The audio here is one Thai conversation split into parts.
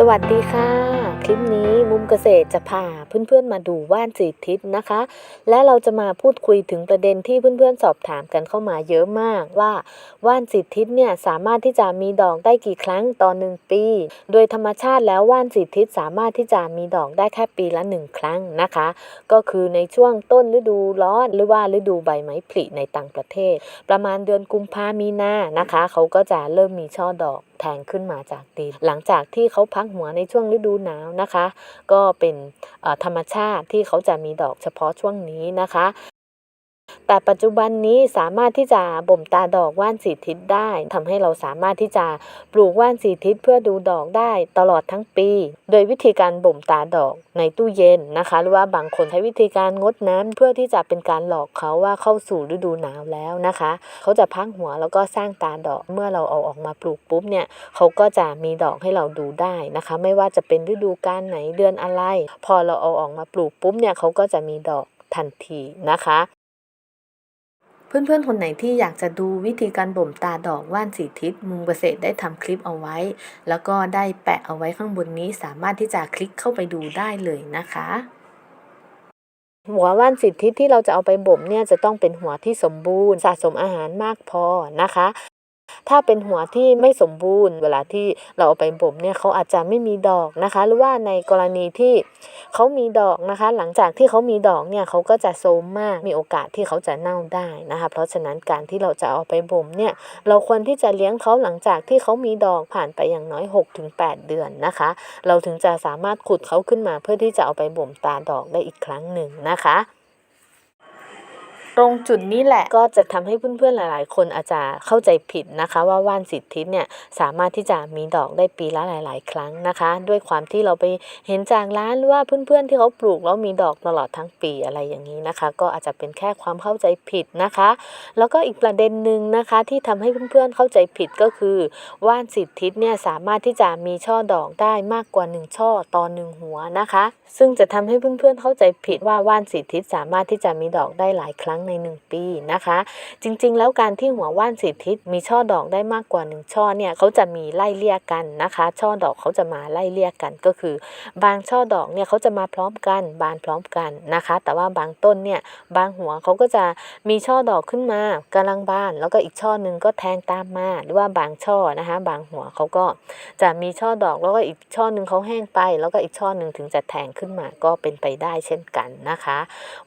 สวัสดีค่ะ คลิปนี้มุมเกษตรจะพาเพื่อนๆมาดูว่านสีทิศนะคะ และเราจะมาพูดคุยถึงประเด็นที่เพื่อนๆสอบถามกันเข้ามาเยอะมากว่าว่านสีทิศเนี่ยสามารถที่จะมีดอกได้กี่ครั้งต่อหนึ่งปี โดยธรรมชาติแล้วว่านสีทิศสามารถที่จะมีดอกได้แค่ปีละหนึ่งครั้งนะคะ ก็คือในช่วงต้นฤดูร้อนหรือว่าฤดูใบไม้ผลิในต่างประเทศ ประมาณเดือนกุมภามีนานะคะ เขาก็จะเริ่มมีช่อดอกแทงขึ้นมาจากดิน หลังจากที่เขาพักหัวในช่วงฤดูหนาวนะคะ ก็เป็นธรรมชาติที่เขาจะมีดอกเฉพาะช่วงนี้นะคะ แต่ปัจจุบันนี้สามารถที่จะบ่มตาดอกว่านสีทิศได้ทำให้เราสามารถที่จะปลูกว่านสีทิศเพื่อดูดอกได้ตลอดทั้งปี โดยวิธีการบ่มตาดอกในตู้เย็นนะคะ หรือว่าบางคนใช้วิธีการงดน้ำเพื่อที่จะเป็นการหลอกเขาว่าเข้าสู่ฤดูหนาวแล้วนะคะ เขาจะพักหัวแล้วก็สร้างตาดอกเมื่อเราเอาออกมาปลูกปุ๊บเนี่ยเขาก็จะมีดอกให้เราดูได้นะคะ ไม่ว่าจะเป็นฤดูกาลไหนเดือนอะไร พอเราเอาออกมาปลูกปุ๊บเนี่ยเขาก็จะมีดอกทันทีนะคะ เพื่อนๆ คนไหนที่อยากจะดูวิธีการบ่มตาดอกว่านสีทิศมุมเกษตรได้ทำคลิปเอาไว้ แล้วก็ได้แปะเอาไว้ข้างบนนี้สามารถที่จะคลิกเข้าไปดูได้เลยนะคะหัวว่านสีทิศที่เราจะเอาไปบ่มเนี่ยจะต้องเป็นหัวที่สมบูรณ์สะสมอาหารมากพอนะคะ ถ้าเป็นหัวที่ไม่สมบูรณ์ เวลาที่เราเอาไปบ่มเนี่ยเขาอาจจะไม่มีดอกนะคะ หรือว่าในกรณีที่เขามีดอกนะคะ หลังจากที่เขามีดอกเนี่ยเขาก็จะโทรมมากมีโอกาสที่เขาจะเน่าได้นะคะ เพราะฉะนั้นการที่เราจะเอาไปบ่มเนี่ยเราควรที่จะเลี้ยงเขาหลังจากที่เขามีดอกผ่านไปอย่างน้อย 6-8 เดือนนะคะ เราถึงจะสามารถขุดเขาขึ้นมาเพื่อที่จะเอาไปบ่มตาดอกได้อีกครั้งหนึ่งนะคะ ตรงจุดนี้แหละก็จะทำให้เพื่อนๆหลาย ๆ คนอาจจะเข้าใจผิดนะคะ ว่าว่านสิทธิเนี่ยสามารถที่จะมีดอกได้ปีละหลาย ๆ ครั้งนะคะ ด้วยความที่เราไปเห็นจากร้านหรือว่าเพื่อนๆที่เขาปลูกแล้วมีดอกตลอดทั้งปีอะไรอย่างนี้นะคะ ก็อาจจะเป็นแค่ความเข้าใจผิดนะคะ แล้วก็อีกประเด็นหนึ่งนะคะที่ทำให้เพื่อนๆเข้าใจผิดก็คือ ว่านสิทธิเนี่ยสามารถที่จะมีช่อดอกได้มากกว่าหนึ่งช่อต่อหนึ่งหัวนะคะ ซึ่งจะทำให้เพื่อนๆเข้าใจผิดว่าว่านสิทธิสามารถที่จะมีดอกได้หลายครั้งในหนึ่งปีนะคะ จริงๆ แล้วการที่หัวว่านสิทธิมีช่อดอกได้มากกว่าหนึ่งช่อเนี่ยเขาจะมีไล่เลี่ยกันนะคะ ช่อดอกเขาจะมาไล่เลี่ยกันก็คือ บางช่อดอกเนี่ยเขาจะมาพร้อมกันบานพร้อมกันนะคะ แต่ว่าบางต้นเนี่ยบางหัวเขาก็จะมีช่อดอกขึ้นมากำลังบาน แล้วก็อีกช่อหนึ่งก็แทงตามมาหรือว่าบางช่อนะคะ บางหัวเขาก็จะมีช่อดอกแล้วก็อีกช่อหนึ่งเขาแห้งไป แล้วก็อีกช่อหนึ่งถึงจะแทงขึ้นมาก็เป็นไปได้เช่นกันนะคะ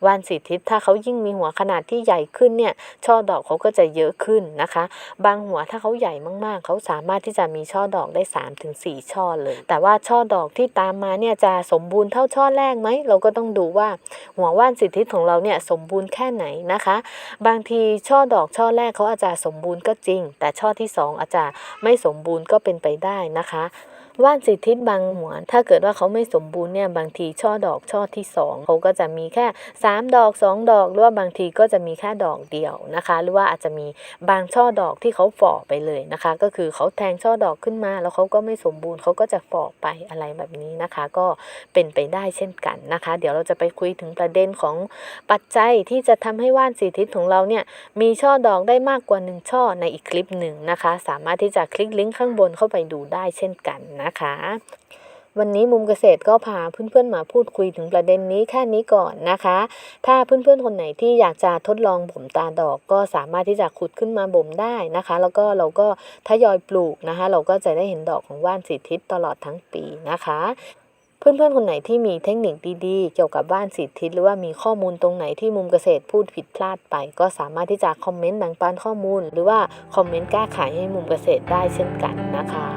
ว่านสีทิศถ้าเขายิ่งมีหัวขนาดที่ใหญ่ขึ้นเนี่ยช่อดอกเขาก็จะเยอะขึ้นนะคะ บางหัวถ้าเขาใหญ่มากๆ เขาสามารถที่จะมีช่อดอกได้ 3-4ถึงช่อเลย แต่ว่าช่อดอกที่ตามมาเนี่ยจะสมบูรณ์เท่าช่อแรกไหม เราก็ต้องดูว่าหัวว่านสิทธิของเราเนี่ยสมบูรณ์แค่ไหนนะคะ บางทีช่อดอกช่อแรกเขาอาจจะสมบูรณ์ก็จริง แต่ช่อที่สองอาจจะไม่สมบูรณ์ก็เป็นไปได้นะคะ ว่านสิทธิบางหัวถ้าเกิดว่าเขาไม่สมบูรณ์เนี่ยบางทีช่อดอกช่อที่สองเขาก็จะมีแค่ 3 ดอก 2 ดอก หรือว่าบางทีก็จะมีแค่ดอกเดียวนะคะ หรือว่าอาจจะมีบางช่อดอกที่เขาฝ่อไปเลยนะคะ ก็คือเขาแทงช่อดอกขึ้นมา แล้วเขาก็ไม่สมบูรณ์เขาก็จะฝ่อไปอะไรแบบนี้นะคะ ก็เป็นไปได้เช่นกันนะคะ เดี๋ยวเราจะไปคุยถึงประเด็นของปัจจัยที่จะทำให้ว่านสีทิศของเราเนี่ยมีช่อดอกได้มากกว่า 1 ช่อในอีกคลิปหนึ่งนะคะ สามารถที่จะคลิกลิงก์ข้างบนเข้าไปดูได้เช่นกันนะคะ วันนี้มุมเกษตรก็พาเพื่อนๆมาพูดคุยถึงประเด็นนี้แค่นี้ก่อนนะคะ ถ้าเพื่อนๆคนไหนที่อยากจะทดลองบ่มตาดอกก็สามารถที่จะขุดขึ้นมาบ่มได้นะคะ แล้วก็เราก็ทยอยปลูกนะคะ เราก็จะได้เห็นดอกของว่านสีทิศตลอดทั้งปีนะคะ เพื่อนๆ คนไหนที่มีเทคนิคดีๆ เกี่ยวกับบ้านสีทิศหรือว่ามีข้อมูลตรงไหนที่มุมเกษตรพูดผิดพลาดไป ก็สามารถที่จะคอมเมนต์แบ่งปันข้อมูล หรือว่าคอมเมนต์แก้ไขให้มุมเกษตรได้เช่นกันนะคะ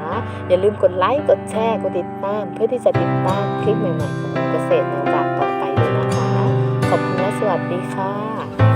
อย่าลืมกดไลค์กดแชร์กดติดตาม เพื่อที่จะติดตามคลิปใหม่ๆของมุมเกษตรในโอกาสต่อไปด้วยนะคะ ขอบคุณและสวัสดีค่ะ